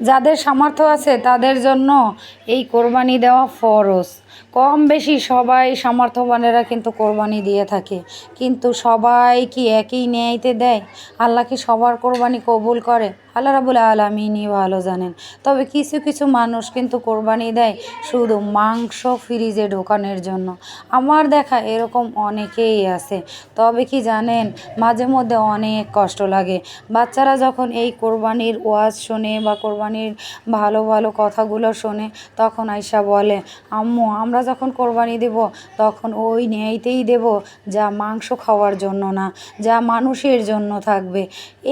যাদের সামর্থ্য আছে, তাদের জন্য এই কোরবানি দেওয়া ফরজ। কম বেশি সবাই সামর্থ্যবানেরা কিন্তু কোরবানি দিয়ে থাকে। কিন্তু সবাই কি একই ন্যায়তে দেয়? আল্লাহ কি সবার কোরবানি কবুল করে? আল্লাহ রাবুল আলমিনই ভালো জানেন। তবে কিছু কিছু মানুষ কিন্তু কোরবানি দেয় শুধু মাংস ফ্রিজে ঢোকানোর জন্য। আমার দেখা এরকম অনেকেই আছে। তবে কি জানেন, মাঝে মধ্যে অনেক কষ্ট লাগে। বাচ্চারা যখন এই কোরবানির ওয়াজ শোনে বা কোরবানির ভালো ভালো কথাগুলো শোনে, তখন আয়সা বলে, আম্মু, আমরা যখন কোরবানি দেব, তখন ওই ন্যায়তেই দেব যা মাংস খাওয়ার জন্য না, যা মানুষের জন্য থাকবে।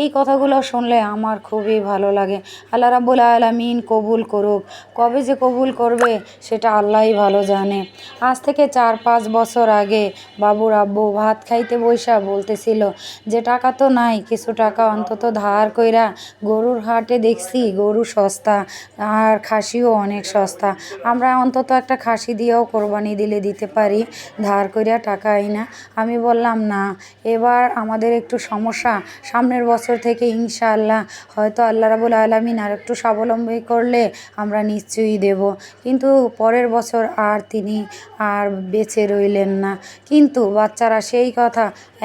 এই কথাগুলো শুনলে আমার খুবই ভালো লাগে। আল্লাহ রাবুল আলমিন কবুল করুক। কবে যে কবুল করবে, সেটা আল্লাহই ভালো জানে। আজ থেকে চার পাঁচ বছর আগে বাবুর আব্বু ভাত খাইতে বৈশা বলতেছিল যে, টাকা তো নাই, কিছু টাকা অন্তত ধার কইরা গরুর হাটে দেখছি গরু সস্তা আর খাসিও অনেক সস্তা। আমরা অন্তত একটা খাসি দিয়েও কোরবানি দিলে দিতে পারি, ধার কইরা টাকা আইনা আমি বললাম, না, এবার আমাদের একটু সমস্যা। সামনের বছর থেকে ইনশাআল্লাহ হয়তো আল্লাহ রাবুল আলমিন আর একটু স্বাবলম্বী করলে আমরা নিশ্চয়ই দেব। কিন্তু পরের বছর আর তিনি আর বেঁচে রইলেন না। কিন্তু বাচ্চারা সেই কথা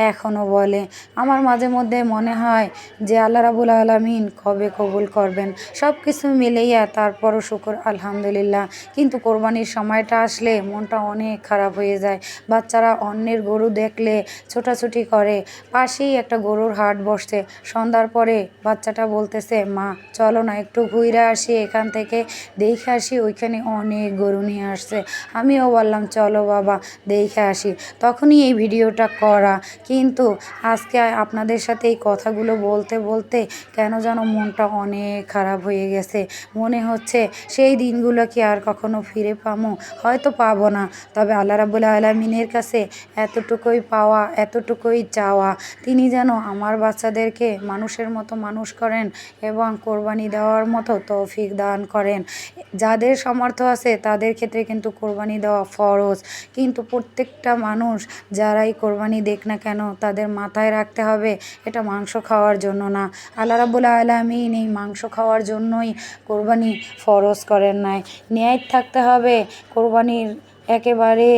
এখনও বলে। আমার মাঝে মধ্যে মনে হয় যে আল্লাহ রাবুল আলমিন কবে কবুল করবেন। সব কিছু মিলেইয়া তারপরও শুকর, আলহামদুলিল্লাহ। কিন্তু কোরবানির সময়টা আসলে মনটা অনেক খারাপ হয়ে যায়। বাচ্চারা অন্যের গরু দেখলে ছোটাছুটি করে। পাশেই একটা গরুর হাট বসছে। সন্ধ্যার পরে বাচ্চাটা বলতেছে, মা, চলো না, একটু ঘুরে আসি, এখান থেকে দেখে আসি, ওইখানে অনেক গরু নিয়ে আসছে। আমিও বললাম, চলো বাবা, দেখে আসি। তখনই এই ভিডিওটা করা। কিন্তু আজকে আপনাদের সাথে এই কথাগুলো বলতে বলতে কেন যেন মনটা অনেক খারাপ হয়ে গেছে। মনে হচ্ছে সেই দিনগুলো কি আর কখনো ফিরে পামো? হয়তো পাবো না। তবে আল্লাহ রাবুল আলমিনের কাছে এতটুকুই পাওয়া, এতটুকুই চাওয়া। তিনি যেন আমার বাচ্চাদেরকে মানুষের মতো মানুষ করেন এবং কোরবানি দেওয়ার মতো তৌফিক দান করেন। যাদের সামর্থ্য আছে, তাদের ক্ষেত্রে কিন্তু কোরবানি দেওয়া ফরজ। কিন্তু প্রত্যেকটা মানুষ, যারাই কোরবানি দেখ না কেন, তাদের মাথায় রাখতে হবে, এটা মাংস খাওয়ার জন্য না। আল্লাহ রাবুল আলমিন এই মাংস খাওয়ার জন্যই কোরবানি ফরজ করেন নাই। ন্যায় থাকতে হবে, কোরবানির একেবারে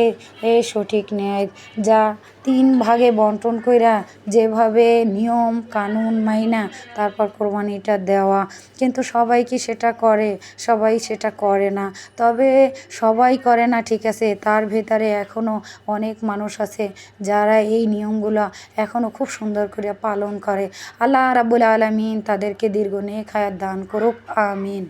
সঠিক ন্যায়। যা তিন ভাগে বন্টন কইরা যেভাবে নিয়ম, কানুন মাইনা, তারপর কোরবানিটা দেওয়া। কিন্তু সবাই কি সেটা করে? সবাই সেটা করে না। তবে সবাই করে না, ঠিক আছে, তার ভেতরে এখনও অনেক মানুষ আছে যারা এই নিয়মগুলো এখনও খুব সুন্দর করে পালন করে। আল্লাহ রাবুল আলমিন তাদেরকে দীর্ঘ নেক হায়াত দান করুক, আমিন।